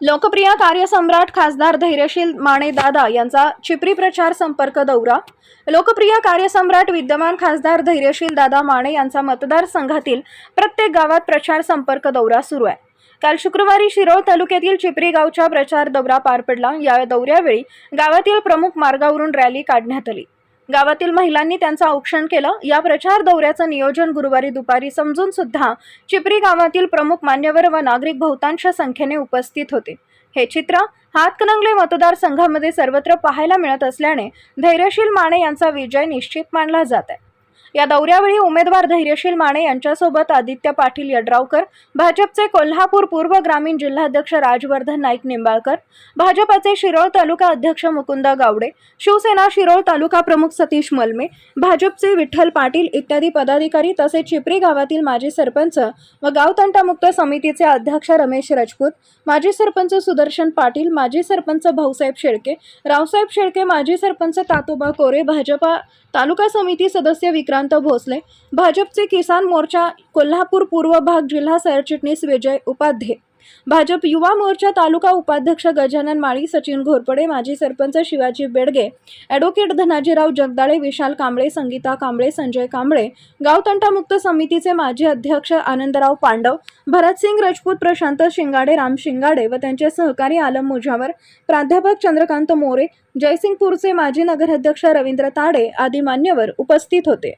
लोकप्रिय कार्यसम्राट खासदार धैर्यशील माने दादा यांचा चिपरी प्रचार संपर्क दौरा. लोकप्रिय कार्यसम्राट विद्यमान खासदार धैर्यशील दादा माने यांचा मतदारसंघातील प्रत्येक गावात प्रचार संपर्क दौरा सुरू आहे. काल शुक्रवारी शिरोळ तालुक्यातील चिपरी गावचा प्रचार दौरा पार पडला. या दौऱ्यावेळी गावातील प्रमुख मार्गावरून रॅली काढण्यात आली. गावातील महिलांनी त्यांचं औक्षण केलं. या प्रचार दौऱ्याचं नियोजन गुरुवारी दुपारी समजून सुद्धा चिपरी गावातील प्रमुख मान्यवर व नागरिक बहुतांश संख्येने उपस्थित होते. हे चित्र हातकणंगले मतदारसंघामध्ये सर्वत्र पाहायला मिळत असल्याने धैर्यशील माने यांचा विजय निश्चित मानला जात आहे. या दौऱ्यावेळी उमेदवार धैर्यशील माने यांच्यासोबत आदित्य पाटील यड्रावकर भाजपचे कोल्हापूर पूर्व ग्रामीण जिल्हाध्यक्ष राजवर्धन नाईक निंबाळकर भाजपाचे शिरोळ तालुका अध्यक्ष मुकुंद गावडे शिवसेना शिरोळ तालुका प्रमुख सतीश मलमे भाजपचे विठ्ठल पाटील इत्यादी पदाधिकारी तसेच चिपरी गावातील माजी सरपंच व गाव तंटामुक्त समितीचे अध्यक्ष रमेश राजपूत माजी सरपंच सुदर्शन पाटील माजी सरपंच भाऊसाहेब शेळके रावसाहेब शेळके माजी सरपंच तातोबा कोरे भाजपा तालुका समिती सदस्य विक्रांत भोसले भाजपचे किसान मोर्चा कोल्हापूर पूर्व भाग जिल्हा सरचिटणीस विजय उपाध्ये. भाजप युवा मोर्चा तालुका उपाध्यक्ष गजानन माळी सचिन घोरपडे माजी सरपंच शिवाजी बेडगे ॲडव्होकेट धनाजीराव जगदाळे विशाल कांबळे संगीता कांबळे संजय कांबळे गाव तंटामुक्त समितीचे माजी अध्यक्ष आनंदराव पांडव भरतसिंग राजपूत प्रशांत शिंगाडे राम शिंगाडे व त्यांचे सहकारी आलम मुजावर प्राध्यापक चंद्रकांत मोरे जयसिंगपूरचे माजी नगराध्यक्ष रवींद्र ताडे आदी मान्यवर उपस्थित होते.